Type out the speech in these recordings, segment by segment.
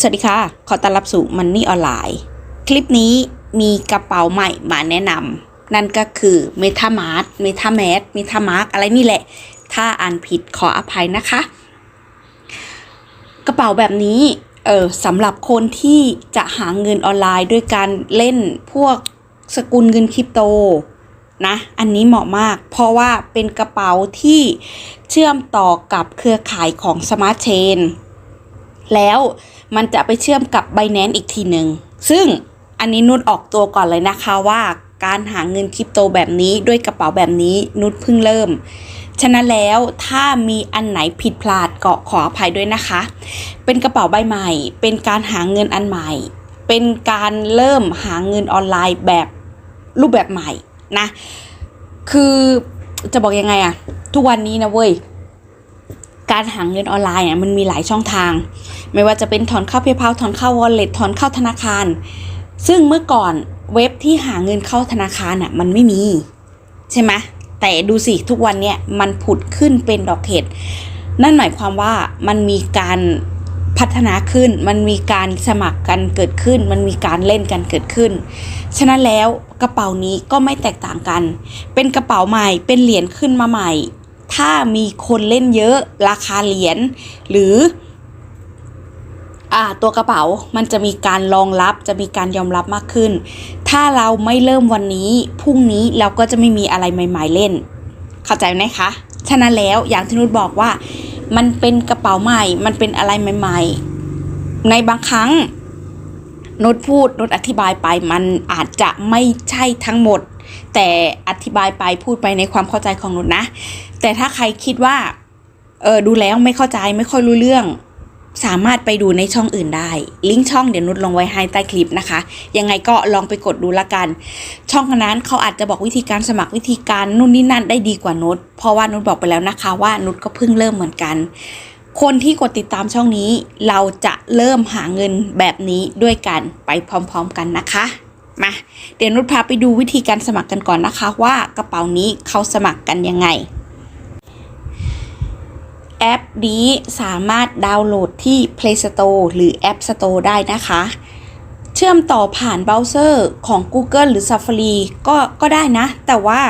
สวัสดีค่ะ ขอต้อนรับสู่มันนี่ออนไลน์ คลิปนี้มีกระเป๋าใหม่มาแนะนำ นั่นก็คือ MetaMask MetaMask MetaMask อะไรนี่แหละ ถ้าอ่านผิดขออภัยนะคะ กระเป๋าแบบนี้ เออสำหรับคนที่จะหาเงินออนไลน์ด้วยการเล่นพวกสกุลเงินคริปโตนะ อันนี้เหมาะมาก เพราะว่าเป็นกระเป๋าที่เชื่อมต่อกับเครือข่ายของ Smart Chain แล้วมันจะไปเชื่อมกับ b บ n a n c e อีกทีหนึ่งซึ่งอันนี้นุชออกตัวก่อนเลยนะคะว่าการหาเงินคริปโตแบบนี้ด้วยกระเป๋าแบบนี้นุชเพิ่งเริ่ม ฉะนั้นแล้วถ้ามีอันไหนผิดพลาดก็ขออภัยด้วยนะคะ เป็นกระเป๋าใบใหม่ เป็นการหาเงินอันใหม่ เป็นการเริ่มหาเงินออนไลน์แบบรูปแบบใหม่นะ คือจะบอกยังไงอะทุกวันนี้นะเว้ย การหาเงินออนไลน์เนี่ยมันมีหลายช่องทาง ไม่ว่าจะเป็นถอนเข้าเพย์พาถอนเข้าวอลเล็ตถอนเข้าธนาคาร ซึ่งเมื่อก่อนเว็บที่หาเงินเข้าธนาคารน่ะมันไม่มี ใช่ไหมแต่ดูสิทุกวันเนี่ยมันผุดขึ้นเป็นดอกเห็ดนั่นหมายความว่ามันมีการพัฒนาขึ้น มันมีการสมัครกันเกิดขึ้น มันมีการเล่นกันเกิดขึ้น ฉะนั้นแล้วกระเป๋านี้ก็ไม่แตกต่างกัน เป็นกระเป๋าใหม่ เป็นเหรียญขึ้นมาใหม่ ถ้ามีคนเล่นเยอะราคาเหรียญหรือตัวกระเป๋ามันจะมีการรองรับจะมีการยอมรับมากขึ้น ถ้าเราไม่เริ่มวันนี้พรุ่งนี้เราก็จะไม่มีอะไรใหม่ ๆ เล่น เข้าใจไหมคะ ฉะนั้นแล้วอย่างที่นุชบอกว่า มันเป็นกระเป๋าใหม่ มันเป็นอะไรใหม่ ๆ ในบางครั้งนุชพูดนุชอธิบายไปมันอาจจะไม่ใช่ทั้งหมด แต่อธิบายไปพูดไปในความเข้าใจของนุชนะ แต่ถ้าใครคิดว่าเออดูแล้วไม่เข้าใจไม่ค่อยรู้เรื่อง สามารถไปดูในช่องอื่นได้ ลิงก์ช่องเดี๋ยวนุชลงไว้ให้ใต้คลิปนะคะ ยังไงก็ลองไปกดดูละกัน ช่องนั้นเขาอาจจะบอกวิธีการสมัครวิธีการนู่นนี่นั่นได้ดีกว่านุชเพราะว่านุชบอกไปแล้วนะคะว่านุชก็เพิ่งเริ่มเหมือนกันคนที่กดติดตามช่องนี้ เราจะเริ่มหาเงินแบบนี้ด้วยกันไปพร้อมๆกันนะคะ มาเดี๋ยวนุชพาไปดูวิธีการสมัครกันก่อนนะคะว่ากระเป๋านี้เขาสมัครกันยังไง แอปนี้สามารถดาวน์โหลดที่ Play Store หรือ App Store ได้นะคะ เชื่อมต่อผ่านเบราว์เซอร์ของ Google หรือ Safari ก็ก็ได้นะ แต่ว่า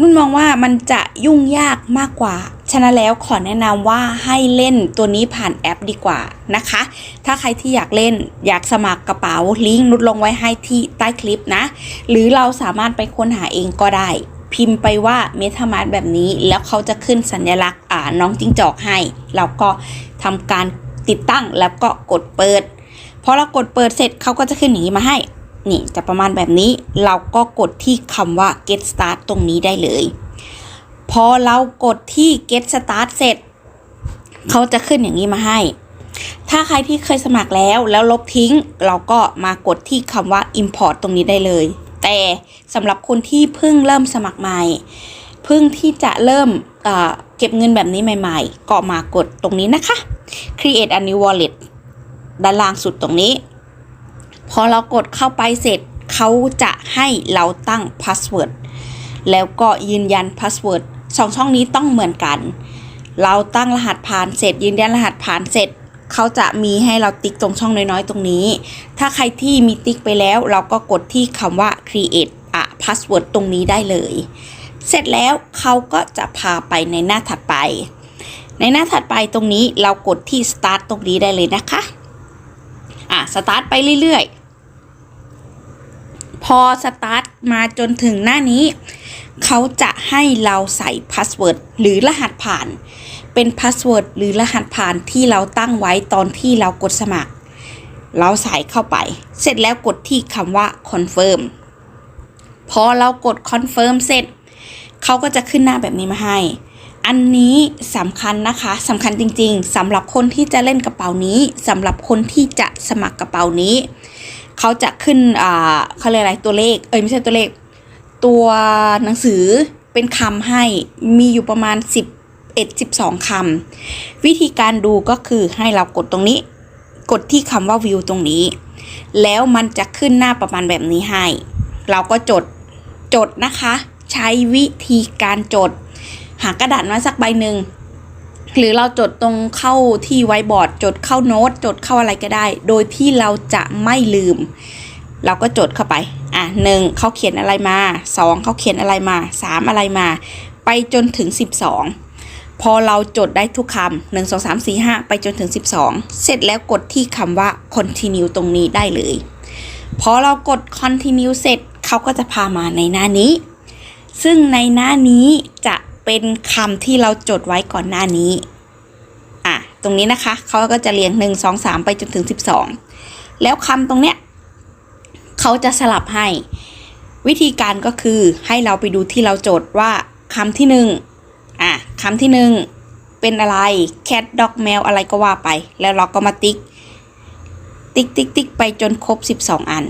นุ่นมองว่ามันจะยุ่งยากมากกว่า ฉะนั้นแล้วขอแนะนำว่าให้เล่นตัวนี้ผ่านแอปดีกว่านะคะ ถ้าใครที่อยากเล่นอยากสมัครกระเป๋าลิงก์นุดลงไว้ให้ที่ใต้คลิปนะ หรือเราสามารถไปค้นหาเองก็ได้ พิมพ์ไปว่าเมทามาร์แบบนี้ แล้วเขาจะขึ้นสัญลักษณ์อ่าน้องจิ้งจอกให้ เราก็ทำการติดตั้งแล้วก็กดเปิดพอเรากดเปิดเสร็จเขาก็จะขึ้นอย่างนี้มาให้ นี่จะประมาณแบบนี้เราก็กดที่คำว่า get start ตรงนี้ได้เลย พอเรากดที่ get start เสร็จ เขาจะขึ้นอย่างนี้มาให้ ถ้าใครที่เคยสมัครแล้วแล้วลบทิ้ง เราก็มากดที่คำว่า import ตรงนี้ได้เลย แต่สำหรับคนที่เพิ่งเริ่มสมัครใหม่เพิ่งที่จะเริ่มเเก็บเงินแบบนี้ใหม่ๆ ก็มากดตรงนี้นะคะ create a new wallet ด้านล่างสุดตรงนี้ พอเรากดเข้าไปเสร็จเขาจะให้เราตั้งพาสเวิร์ดแล้วก็ยืนยันพาสเวิร์ดสองช่องนี้ต้องเหมือนกัน เราตั้งรหัสผ่านเสร็จ ยืนยันรหัสผ่านเสร็จเขาจะมีให้เราติ๊กตรงช่องน้อยๆ ตรงนี้ ถ้าใครที่มีติ๊กไปแล้ว เราก็กดที่คำว่า create a password ตรงนี้ได้เลย เสร็จแล้วเขาก็จะพาไปในหน้าถัดไป ในหน้าถัดไปตรงนี้เรากดที่ start ตรงนี้ได้เลยนะคะ อะสตาร์ทไปเรื่อยๆ พอสตาร์ทมาจนถึงหน้านี้ เขาจะให้เราใส่พาสเวิร์ดหรือรหัสผ่าน เป็นพาสเวิร์ดหรือรหัสผ่านที่เราตั้งไว้ตอนที่เรากดสมัคร เราใส่เข้าไป เสร็จแล้วกดที่คำว่า confirm พอเรากด confirm เสร็จ เขาก็จะขึ้นหน้าแบบนี้มาให้ อันนี้สำคัญนะคะสำคัญจริงๆสำหรับคนที่จะเล่นกระเป๋านี้สำหรับคนที่จะสมัครกระเป๋านี้ เขาจะขึ้นอ่าเขาเรียกอะไรตัวเลข เอ้ยไม่ใช่ตัวเลข ตัวหนังสือเป็นคำให้มีอยู่ประมาณ 11 12คำวิธีการดูก็คือให้เรากดตรงนี้ กดที่คำว่าวิวตรงนี้ แล้วมันจะขึ้นหน้าประมาณแบบนี้ให้ เราก็จดจดนะคะ ใช้วิธีการจด หากระดาษมาสักใบหนึ่ง หรือเราจดตรงเข้าที่ไวบอร์ด จดเข้าโน้ต จดเข้าอะไรก็ได้ โดยที่เราจะไม่ลืม เราก็จดเข้าไป อะหนึ่งเขาเขียนอะไรมาสองเขาเขียนอะไรมาสามอะไรมา ไปจนถึงสิบสองพอเราจดได้ทุกคำหนึ่งสองสามสี่ห้าไปจนถึงสิบสองเสร็จแล้วกดที่คำว่า continue ตรงนี้ได้เลย พอเรากด continue เสร็จเขาก็จะพามาในหน้านี้ ซึ่งในหน้านี้จะ เป็นคำที่เราจดไว้ก่อนหน้านี้ อะ ตรงนี้นะคะเขาก็จะเรียง 1 2 3 ไปจนถึง 12 แล้วคำตรงเนี้ยเขาจะสลับให้ วิธีการก็คือให้เราไปดูที่เราจดว่าคำที่หนึ่งอะคำที่หนึ่งเป็นอะไร cat dog แมวอะไรก็ว่าไป แล้วเราก็มาติ๊ก ติ๊กติ๊กติ๊กไปจนครบ 12 อัน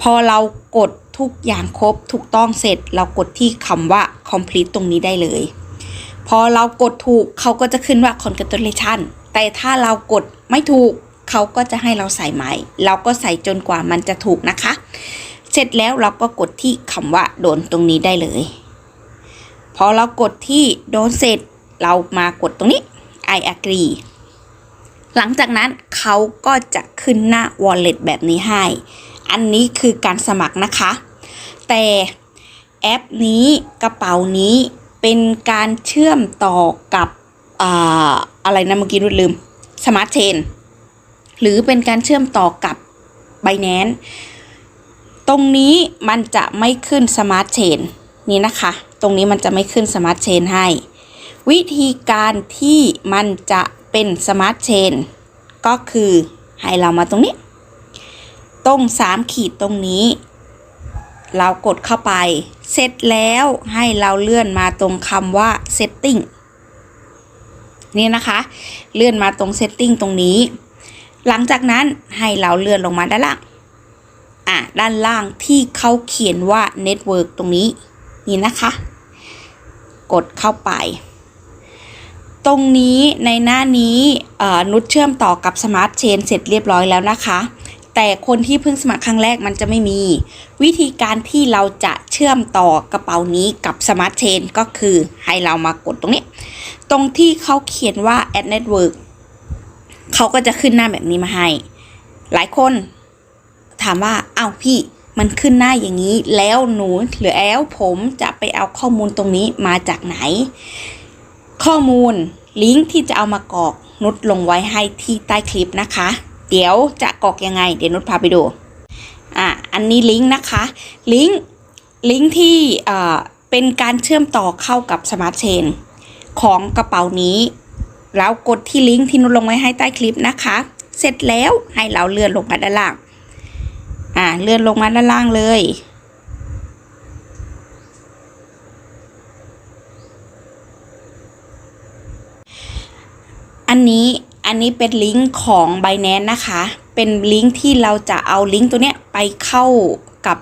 พอเรากด ทุกอย่างครบถูกต้องเสร็จ เรากดที่คำว่า complete ตรงนี้ได้เลย พอเรากดถูกเขาก็จะขึ้นว่า congratulation แต่ถ้าเรากดไม่ถูกเขาก็จะให้เราใส่ใหม่ เราก็ใส่จนกว่ามันจะถูกนะคะ เสร็จแล้วเราก็กดที่คำว่าโดนตรงนี้ได้เลย พอเรากดที่โดนเสร็จ เรามากดตรงนี้ I agree หลังจากนั้นเขาก็จะขึ้นหน้า wallet แบบนี้ให้ อันนี้คือการสมัครนะคะ แต่แอปนี้กระเป๋านี้เป็นการเชื่อมต่อกับออะไรนะเมื่อกี้นุชลืมสมาร์ทเชนหรือเป็นการเชื่อมต่อกับ b บ n a n c e ตรงนี้มันจะไม่ขึ้นสมาร์ทเชนนี่นะคะ ตรงนี้มันจะไม่ขึ้นสมาร์ทเชนให้ วิธีการที่มันจะเป็นสมาร์ทเชนก็คือให้เรามาตรงนี้ ตรงสามขีดตรงนี้ เรากดเข้าไป เสร็จแล้วให้เราเลื่อนมาตรงคำว่า setting นี่นะคะ เลื่อนมาตรง setting ตรงนี้ หลังจากนั้นให้เราเลื่อนลงมาด้านล่าง อะ ด้านล่างที่เขาเขียนว่า network ตรงนี้ นี่นะคะ กดเข้าไป ตรงนี้ในหน้านี้นุชเชื่อมต่อกับ Smart Chain เสร็จเรียบร้อยแล้วนะคะ แต่คนที่เพิ่งสมัครครั้งแรกมันจะไม่มี วิธีการที่เราจะเชื่อมต่อกระเป๋านี้กับ Smart Chain ก็คือให้เรามากดตรงนี้ ตรงที่เขาเขียนว่า add network เขาก็จะขึ้นหน้าแบบนี้มาให้ หลายคนถามว่าอ้าวพี่มันขึ้นหน้าอย่างนี้ แล้วหนูหรือแอลผมจะไปเอาข้อมูลตรงนี้มาจากไหน ข้อมูลลิงก์ที่จะเอามากรอกนุชลงไว้ให้ที่ใต้คลิปนะคะ เดี๋ยวจะกรอกยังไง เดี๋ยวนุชพาไปดู อะ อันนี้ลิงก์นะคะ ลิงก์ ลิงก์ที่เอ่อเป็นการเชื่อมต่อเข้ากับสมาร์ทเชนของกระเป๋านี้ แล้วกดที่ลิงก์ที่นุชลงไว้ให้ใต้คลิปนะคะ เสร็จแล้วให้เราเลื่อนลงมาด้านล่าง อ่า เลื่อนลงมาด้านล่างเลยอันนี้ อันนี้เป็นลิงก์ของ b บ n a n c e นะคะ เป็นลิงก์ที่เราจะเอาลิงก์ตัวเนี้ยไปเข้ากับ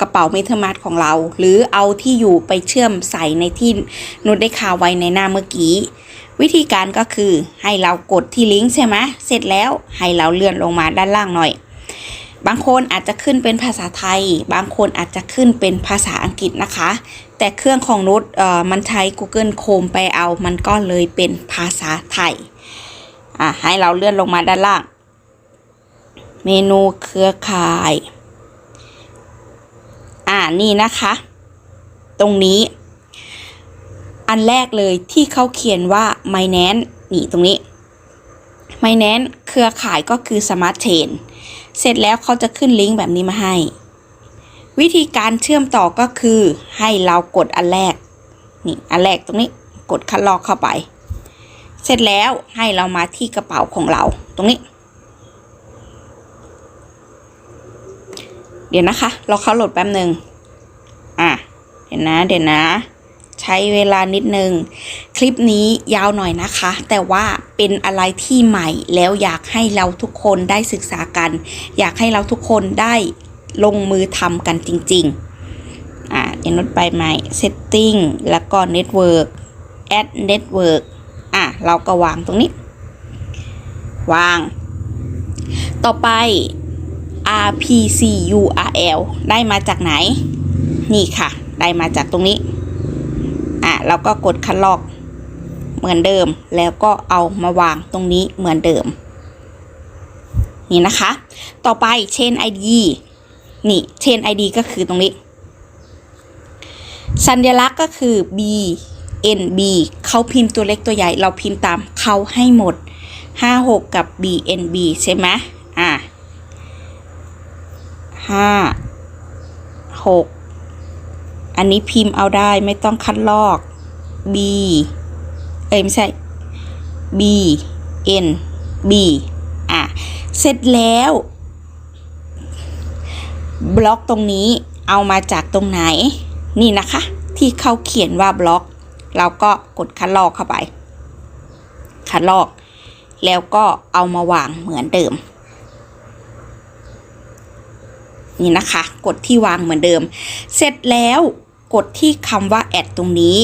กระเป๋า MetaMask ของเรา หรือเอาที่อยู่ไปเชื่อมใส่ในที่นุชได้คาไว้ในหน้าเมื่อกี้ วิธีการก็คือให้เรากดที่ลิงก์ใช่ไหมเสร็จแล้วให้เราเลื่อนลงมาด้านล่างหน่อย บางคนอาจจะขึ้นเป็นภาษาไทย บางคนอาจจะขึ้นเป็นภาษาอังกฤษนะคะ แต่เครื่องของนุชมันใช้ Google Chrome ไปเอา มันก็เลยเป็นภาษาไทย อะให้เราเลื่อนลงมาด้านล่าง เมนูเครือข่าย อ่านี่นะคะ ตรงนี้ อันแรกเลยที่เขาเขียนว่า m y n a n c e นี่ตรงนี้ m y n a n c e เครือข่ายก็คือ Smart Chain เสร็จแล้วเขาจะขึ้นลิงก์แบบนี้มาให้ วิธีการเชื่อมต่อก็คือให้เรากดอันแรก นี่อันแรกตรงนี้กดคัดลอกเข้าไป เสร็จแล้วให้เรามาที่กระเป๋าของเราตรงนี้ เดี๋ยวนะคะ เราเข้าโหลดแป๊บหนึ่งอะเดี๋ยวนะ เดี๋ยวนะ ใช้เวลานิดนึง คลิปนี้ยาวหน่อยนะคะ แต่ว่าเป็นอะไรที่ใหม่แล้วอยากให้เราทุกคนได้ศึกษากัน อยากให้เราทุกคนได้ลงมือทำกันจริง ๆ อะเดี๋ยวนดไปใหม่ setting แล้วก็ network add network เราก็วางตรงนี้ วาง ต่อไป RPC URL ได้มาจากไหน นี่ค่ะ ได้มาจากตรงนี้ อะ เราก็กดคัดลอกเหมือนเดิม แล้วก็เอามาวางตรงนี้เหมือนเดิม นี่นะคะ ต่อไป Chain ID นี่ Chain ID ก็คือตรงนี้ สัญลักษณ์ก็คือ B N B เขาพิมพ์ตัวเล็กตัวใหญ่ เราพิมพ์ตามเขาให้หมด 56 กับ B N B ใช่ไหมอะห้าหกอันนี้พิมพ์เอาได้ไม่ต้องคัดลอก B เอ้ยไม่ใช่ B N B อะ เสร็จแล้ว บล็อกตรงนี้เอามาจากตรงไหน นี่นะคะ ที่เขาเขียนว่าบล็อก เราก็กดคัดลอกเข้าไป คัดลอก แล้วก็เอามาวางเหมือนเดิม นี่นะคะ กดที่วางเหมือนเดิม เสร็จแล้วกดที่คำว่าแอดตรงนี้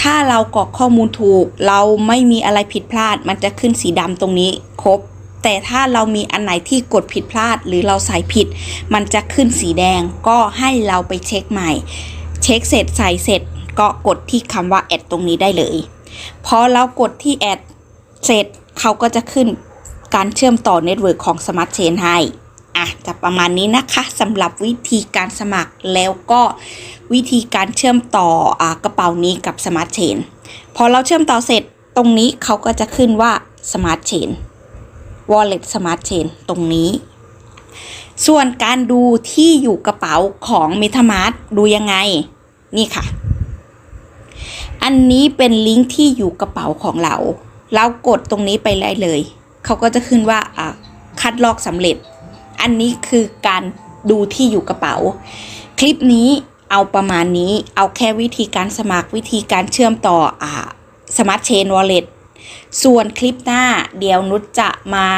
ถ้าเรากรอกข้อมูลถูก เราไม่มีอะไรผิดพลาด มันจะขึ้นสีดำตรงนี้ครบแต่ถ้าเรามีอันไหนที่กดผิดพลาดหรือเราใส่ผิด มันจะขึ้นสีแดงก็ให้เราไปเช็คใหม่ เช็คเสร็จใส่เสร็จ ก็กดที่คำว่าแอดตรงนี้ได้เลย พอเรากดที่แอดเสร็จเขาก็จะขึ้นการเชื่อมต่อเน็ตเวิร์กของ Smart Chain ให้อะจะประมาณนี้นะคะสำหรับวิธีการสมัครแล้วก็วิธีการเชื่อมต่ออกระเป๋านี้กับ Smart Chain พอเราเชื่อมต่อเสร็จตรงนี้เขาก็จะขึ้นว่า Smart Chain Wallet Smart Chain ตรงนี้ ส่วนการดูที่อยู่กระเป๋าของ MetaMask ดูยังไง นี่ค่ะ อันนี้เป็นลิงก์ที่อยู่กระเป๋าของเรา เรากดตรงนี้ไปได้เลย เขาก็จะขึ้นว่าอะคัดลอกสำเร็จ อันนี้คือการดูที่อยู่กระเป๋า คลิปนี้เอาประมาณนี้ เอาแค่วิธีการสมัครวิธีการเชื่อมต่ออ่า Smart Chain Wallet ส่วนคลิปหน้าเดี๋ยวนุชจะมา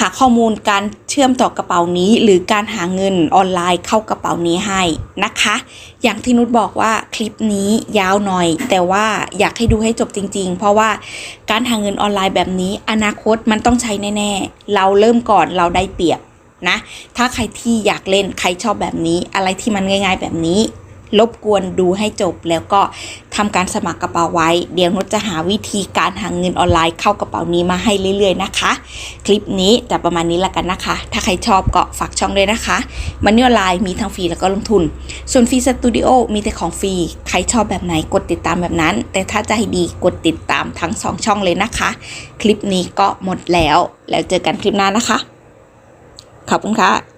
หาข้อมูลการเชื่อมต่อกระเป๋านี้ หรือการหาเงินออนไลน์เข้ากระเป๋านี้ให้นะคะ อย่างที่นุชบอกว่าคลิปนี้ยาวหน่อย แต่ว่าอยากให้ดูให้จบจริง ๆ เพราะว่าการหาเงินออนไลน์แบบนี้ อนาคตมันต้องใช้แน่ๆ เราเริ่มก่อนเราได้เปรียบนะ ถ้าใครที่อยากเล่นใครชอบแบบนี้ อะไรที่มันง่าย ๆ แบบนี้ รบกวนดูให้จบ แล้วก็ทำการสมัครกระเป๋าไว้ เดี๋ยวนุชจะหาวิธีการหาเงินออนไลน์เข้ากระเป๋านี้มาให้เรื่อย ๆ นะคะ คลิปนี้จะประมาณนี้ละกันนะคะ ถ้าใครชอบก็ฝากช่องด้วยนะคะมันนี่ออนไลน์มีทั้งฟรีแล้วก็ลงทุน ส่วนฟรีสตูดิโอมีแต่ของฟรีใครชอบแบบไหนกดติดตามแบบนั้น แต่ถ้าให้ดีกดติดตามทั้งสองช่องเลยนะคะ คลิปนี้ก็หมดแล้วแล้วเจอกันคลิปหน้านะคะขอบคุณค่ะ